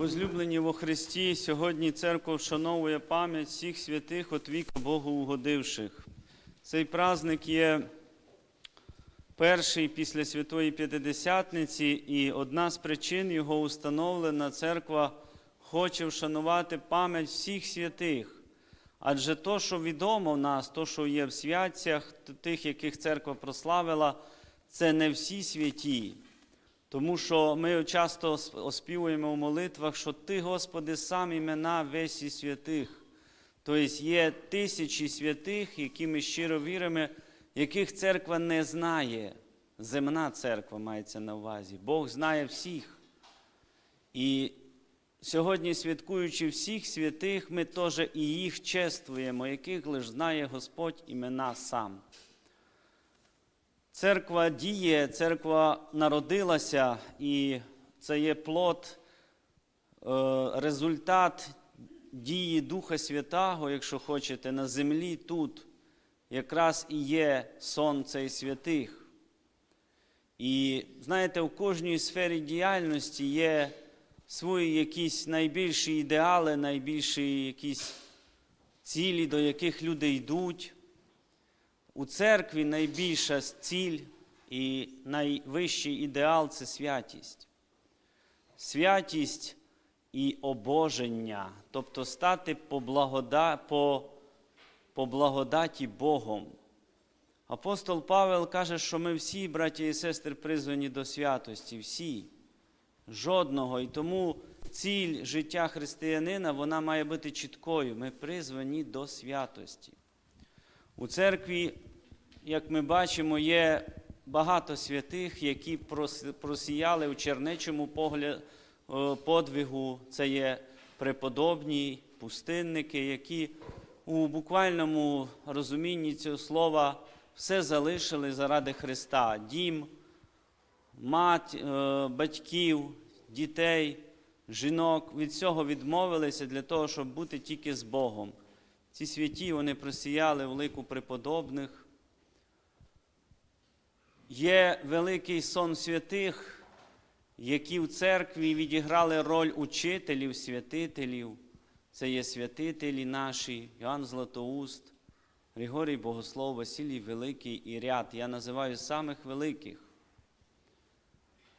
Возлюблені во Христі, сьогодні церква вшановує пам'ять всіх святих от віка Богу угодивших. Цей праздник є перший після Святої П'ятидесятниці, і одна з причин його установлена церква хоче вшанувати пам'ять всіх святих. Адже то, що відомо в нас, то, що є в святцях, тих, яких церква прославила, це не всі святі. Тому що ми часто оспівуємо в молитвах, що Ти, Господи, сам імена весі святих. Тобто є тисячі святих, які ми щиро віримо, яких церква не знає. Земна церква мається на увазі. Бог знає всіх. І сьогодні, святкуючи всіх святих, ми теж і їх чествуємо, яких лише знає Господь імена сам. Церква діє, церква народилася, і це є плод, е, результат дії Духа Святого, якщо хочете, на землі тут якраз і є сон цей святих. І знаєте, у кожній сфері діяльності є свої якісь найбільші ідеали, найбільші якісь цілі, до яких люди йдуть. У церкві найбільша ціль і найвищий ідеал це святість. Святість і обоження, тобто стати по, благода... по... по благодаті Богом. Апостол Павел каже, що ми всі, браті і сестри, призвані до святості, всі, жодного. І тому ціль життя християнина вона має бути чіткою. Ми призвані до святості. У церкві, як ми бачимо, є багато святих, які просіяли у чернечому подвигу. Це є преподобні пустинники, які у буквальному розумінні цього слова все залишили заради Христа: дім, мать, е, батьків, дітей, жінок від цього відмовилися для того, щоб бути тільки з Богом. Ці святі вони просіяли в лику преподобних. Є великий сон святих, які в церкві відіграли роль учителів, святителів. Це є святителі наші, Іоанн Златоуст, Григорій Богослов, Василій Великий і ряд. Я називаю самих великих.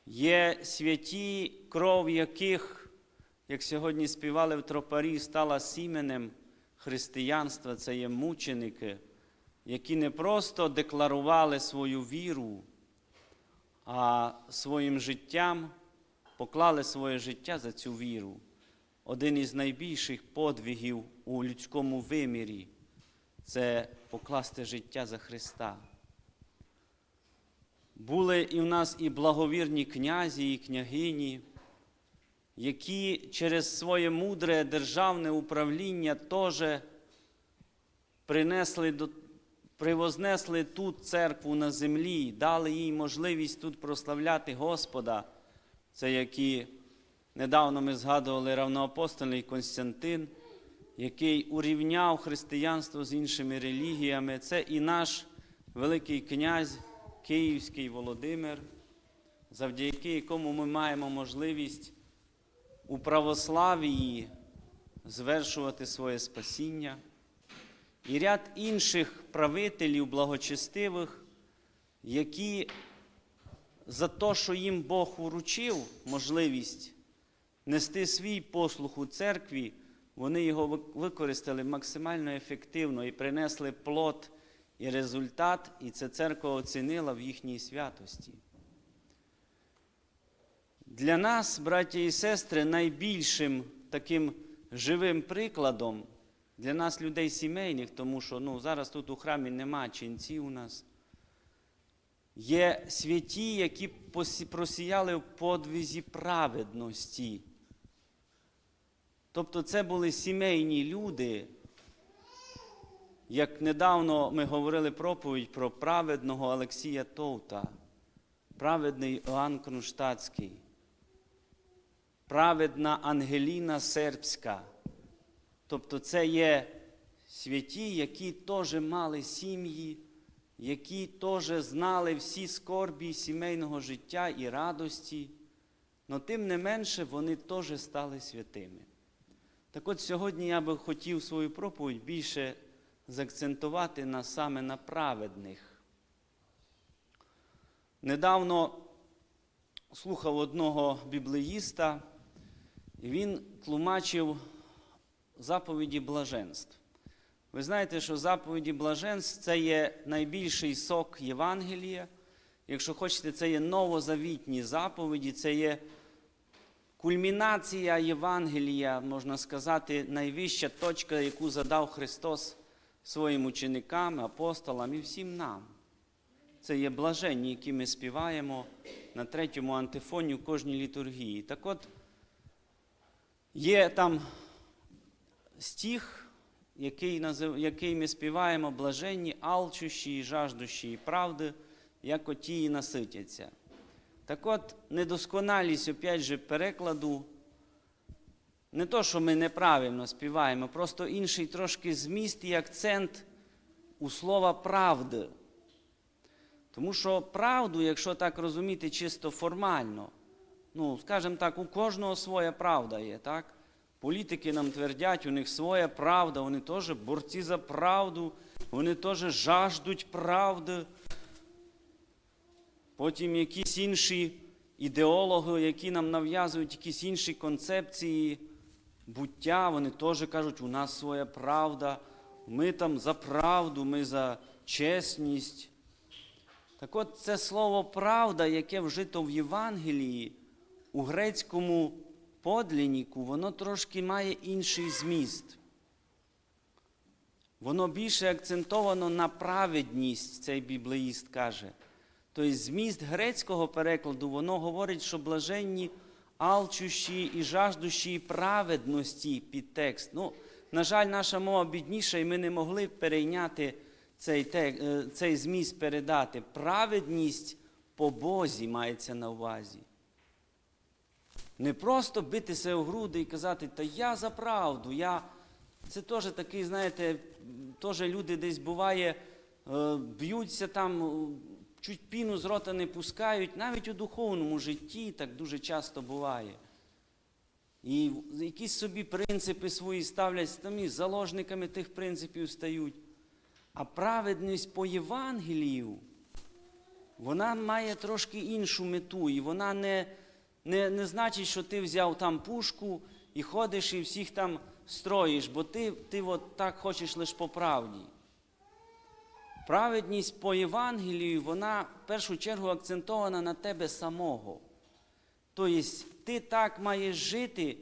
Є святі, кров яких, як сьогодні співали в тропарі, стала сіменем християнства це є мученики, які не просто декларували свою віру, а своїм життям поклали своє життя за цю віру. Один із найбільших подвигів у людському вимірі це покласти життя за Христа. Були і в нас і благовірні князі, і княгині які через своє мудре державне управління теж принесли до, привознесли тут церкву на землі, дали їй можливість тут прославляти Господа. Це які недавно ми згадували равноапостольний Константин, який урівняв християнство з іншими релігіями. Це і наш Великий князь Київський Володимир, завдяки якому ми маємо можливість у православії звершувати своє спасіння, і ряд інших правителів благочестивих, які за те, що їм Бог уручив можливість нести свій послух у церкві, вони його використали максимально ефективно і принесли плод і результат, і це церква оцінила в їхній святості. Для нас, браті і сестри, найбільшим таким живим прикладом для нас, людей сімейних, тому що ну, зараз тут у храмі нема ченців у нас, є святі, які просіяли в подвізі праведності. Тобто це були сімейні люди. Як недавно ми говорили проповідь про праведного Олексія Товта, праведний Іоанн Кронштадтський праведна Ангеліна Сербська. Тобто це є святі, які теж мали сім'ї, які теж знали всі скорбі сімейного життя і радості. але тим не менше вони теж стали святими. Так от сьогодні я би хотів свою проповідь більше заакцентувати на саме на праведних. Недавно слухав одного біблеїста, він тлумачив заповіді блаженств. Ви знаєте, що заповіді блаженств це є найбільший сок Євангелія. Якщо хочете, це є новозавітні заповіді, це є кульмінація Євангелія, можна сказати, найвища точка, яку задав Христос своїм ученикам, апостолам і всім нам. Це є блаженні, які ми співаємо на третьому антифоні в кожній літургії. Так от, є там стих, який, який ми співаємо блаженні, алчущі і жаждущі правди, як оті і наситяться. Так от, недосконалість, опять же, перекладу, не то, що ми неправильно співаємо, просто інший трошки зміст і акцент у слова правди. Тому що правду, якщо так розуміти чисто формально, ну, скажімо так, у кожного своя правда є, так? Політики нам твердять, у них своя правда, вони теж борці за правду, вони теж жаждуть правди. Потім якісь інші ідеологи, які нам нав'язують якісь інші концепції буття, вони теж кажуть, у нас своя правда, ми там за правду, ми за чесність. Так от це слово правда, яке вжито в Євангелії, у грецькому подлінніку, воно трошки має інший зміст. Воно більше акцентовано на праведність, цей біблеїст каже. Тобто зміст грецького перекладу, воно говорить, що блаженні алчущі і жаждущі праведності під текст. Ну, на жаль, наша мова бідніша, і ми не могли перейняти цей, тек, е, цей зміст передати. Праведність по Бозі мається на увазі. Не просто битися у груди і казати, та я за правду, я. Це теж такий, знаєте, теж люди десь буває, е, б'ються там, е, чуть піну з рота не пускають, навіть у духовному житті так дуже часто буває. І якісь собі принципи свої ставлять, самі заложниками тих принципів стають. А праведність по Євангелію, вона має трошки іншу мету, і вона не, не, не значить, що ти взяв там пушку і ходиш і всіх там строїш, бо ти, ти от так хочеш лише по правді. Праведність по Євангелію, вона в першу чергу акцентована на тебе самого. Тобто ти так маєш жити,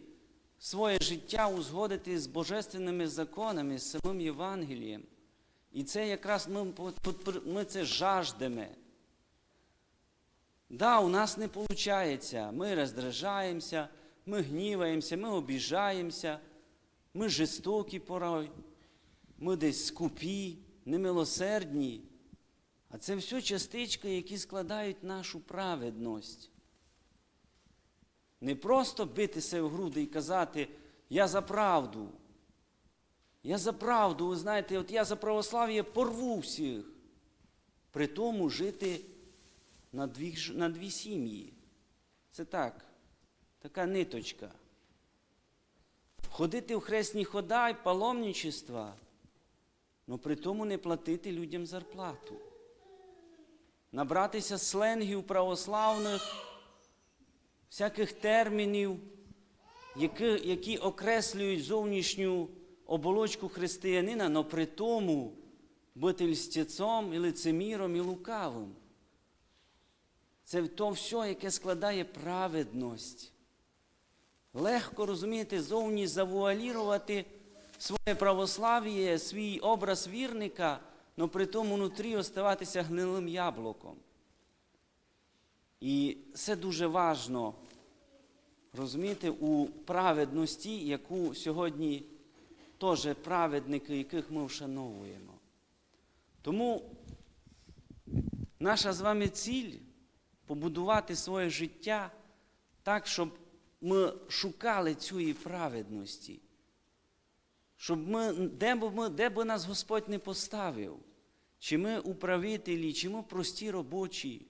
своє життя узгодити з божественними законами, з самим Євангелієм. І це якраз ми, ми це жаждемо. Да, у нас не виходить. Ми роздражаємося, ми гніваємося, ми обіжаємося, ми жорстокі порой, ми десь скупі, немилосердні. А це все частички, які складають нашу праведність. Не просто битися в груди і казати, я за правду. Я за правду, ви знаєте, от я за православ'я порву всіх. При тому жити на дві, на дві сім'ї. Це так, така ниточка. Ходити в хресні хода і паломничества, але при тому не платити людям зарплату. Набратися сленгів православних, всяких термінів, які, які окреслюють зовнішню оболочку християнина, але при тому бути льстецом, і лицеміром, і лукавим. Це то все, яке складає праведність. Легко розумієте, зовні завуалірувати своє православ'я, свій образ вірника, але при тому внутрі оставатися гнилим яблуком. І це дуже важно розумієте, у праведності, яку сьогодні теж праведники, яких ми вшановуємо. Тому наша з вами ціль побудувати своє життя так, щоб ми шукали цієї праведності. Щоб ми, де б ми, де б нас Господь не поставив, чи ми управителі, чи ми прості робочі,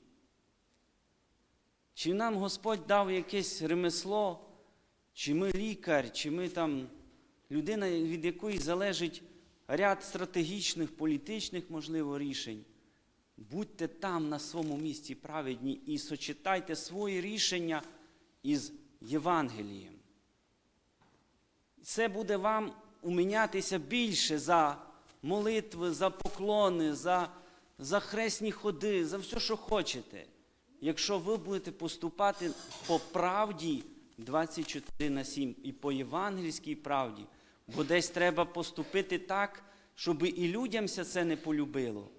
чи нам Господь дав якесь ремесло, чи ми лікар, чи ми там людина, від якої залежить ряд стратегічних, політичних, можливо, рішень. Будьте там на своєму місці праведні і сочетайте свої рішення із Євангелієм. Це буде вам умінятися більше за молитви, за поклони, за, за хресні ходи, за все, що хочете. Якщо ви будете поступати по правді 24 на 7 і по євангельській правді, бо десь треба поступити так, щоб і людям це не полюбило.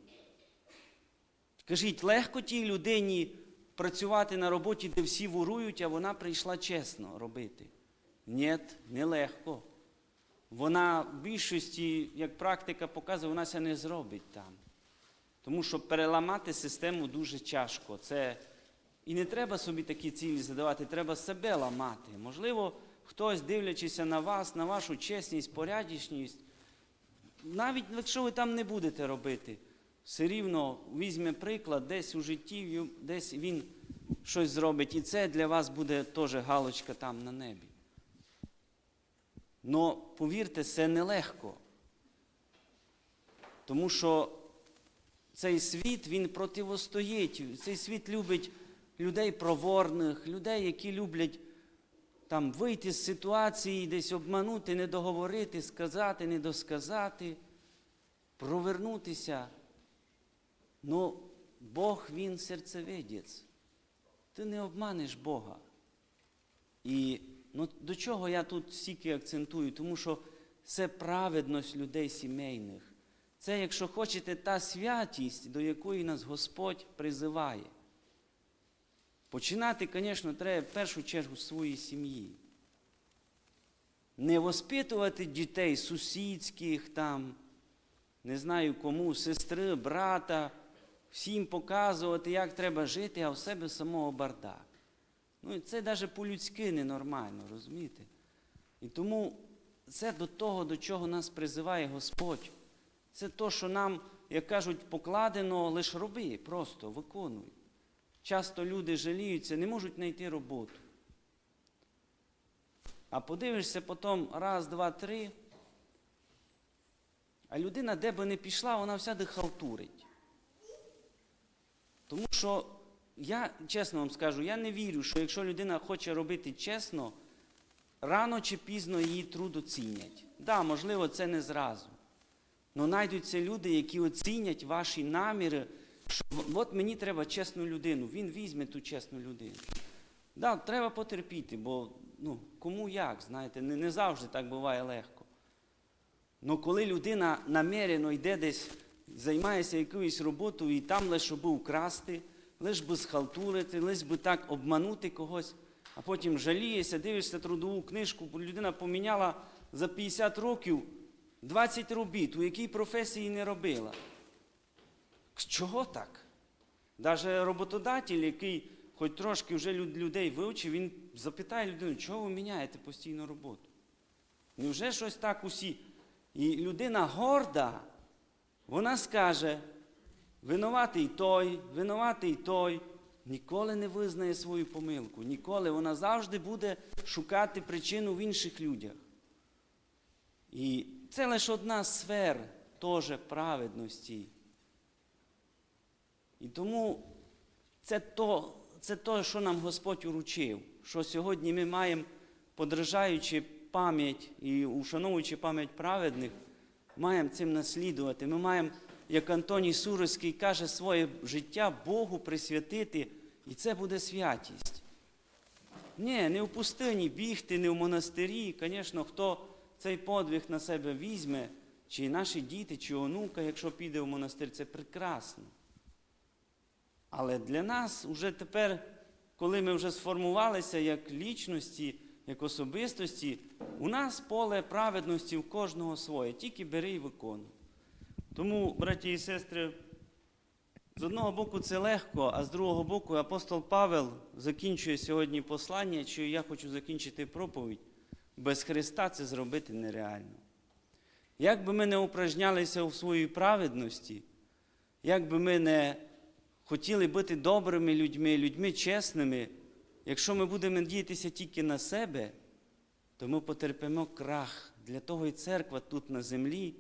Кажіть, легко тій людині працювати на роботі, де всі ворують, а вона прийшла чесно робити? Ні, нелегко. Вона в більшості, як практика показує, вона це не зробить там. Тому що переламати систему дуже тяжко. Це... І не треба собі такі цілі задавати, треба себе ламати. Можливо, хтось, дивлячись на вас, на вашу чесність, порядічність, навіть якщо ви там не будете робити, все рівно візьме приклад, десь у житті, десь він щось зробить. І це для вас буде теж галочка там на небі. Но повірте, це нелегко. Тому що цей світ він противостоїть. Цей світ любить людей проворних, людей, які люблять там вийти з ситуації, десь обманути, не договорити, сказати, не досказати, провернутися. Ну, Бог він серцевидець. Ти не обманеш Бога. І ну, до чого я тут стільки акцентую? Тому що це праведність людей сімейних. Це, якщо хочете, та святість, до якої нас Господь призиває. Починати, звісно, треба в першу чергу з своєї сім'ї. Не воспитувати дітей сусідських, там, не знаю кому, сестри, брата, всім показувати, як треба жити, а в себе самого бардак. Ну, і це навіть по-людськи ненормально, розумієте? І тому це до того, до чого нас призиває Господь. Це то, що нам, як кажуть, покладено, лише роби, просто виконуй. Часто люди жаліються, не можуть знайти роботу. А подивишся потім раз, два, три. А людина, де би не пішла, вона всяди халтурить. Тому що я чесно вам скажу, я не вірю, що якщо людина хоче робити чесно, рано чи пізно її труд оцінять. Так, да, можливо, це не зразу. Але знайдуться люди, які оцінять ваші наміри, що от мені треба чесну людину, він візьме ту чесну людину. Да, треба потерпіти, бо ну, кому як, знаєте, не, не завжди так буває легко. Але коли людина намірено йде десь, займається якоюсь роботою і там лише би украсти, лише би схалтурити, лише би так обманути когось, а потім жалієшся, дивишся трудову книжку, бо людина поміняла за 50 років 20 робіт, у якій професії не робила. Чого так? Навіть роботодатель, який хоч трошки вже людей вивчив, він запитає людину, чого ви міняєте постійно роботу? Невже щось так усі? І людина горда, вона скаже, винуватий той, винуватий той, ніколи не визнає свою помилку, ніколи. Вона завжди буде шукати причину в інших людях. І це лише одна з сфер теж праведності. І тому це то, це то, що нам Господь уручив, що сьогодні ми маємо, подражаючи пам'ять і ушановуючи пам'ять праведних, маємо цим наслідувати. Ми маємо, як Антоній Суровський каже, своє життя Богу присвятити, і це буде святість. Ні, не в пустині бігти, не в монастирі. Звісно, хто цей подвиг на себе візьме, чи наші діти, чи онука, якщо піде в монастир, це прекрасно. Але для нас вже тепер, коли ми вже сформувалися як лічності, як особистості, у нас поле праведності в кожного своє, тільки бери і виконуй. Тому, браті і сестри, з одного боку це легко, а з другого боку апостол Павел закінчує сьогодні послання, що я хочу закінчити проповідь. Без Христа це зробити нереально. Як би ми не упражнялися у своїй праведності, як би ми не хотіли бути добрими людьми, людьми чесними, Якщо ми будемо надіятися тільки на себе, то ми потерпимо крах. Для того і церква тут на землі,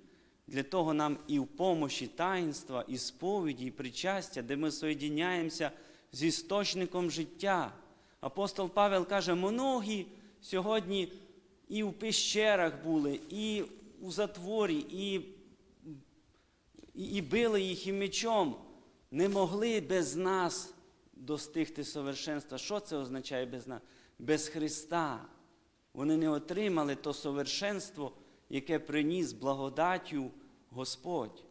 для того нам і в помощі таїнства, і сповіді, і причастя, де ми соєдіняємося з істочником життя. Апостол Павел каже, многі сьогодні і в пещерах були, і у затворі, і, і, били їх і мечом, не могли без нас достигти совершенства. Що це означає без нас? Без Христа. Вони не отримали то совершенство, яке приніс благодаттю Господь.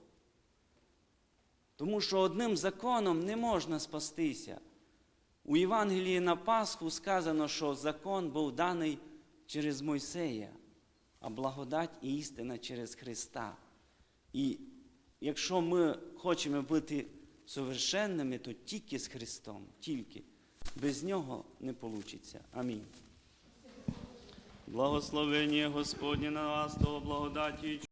Тому що одним законом не можна спастися. У Євангелії на Пасху сказано, що закон був даний через Мойсея, а благодать і істина через Христа. І якщо ми хочемо бути совершенними, то тільки з Христом, тільки. Без нього не вийде. Амінь. Благословення Господнє на вас, того благодаті.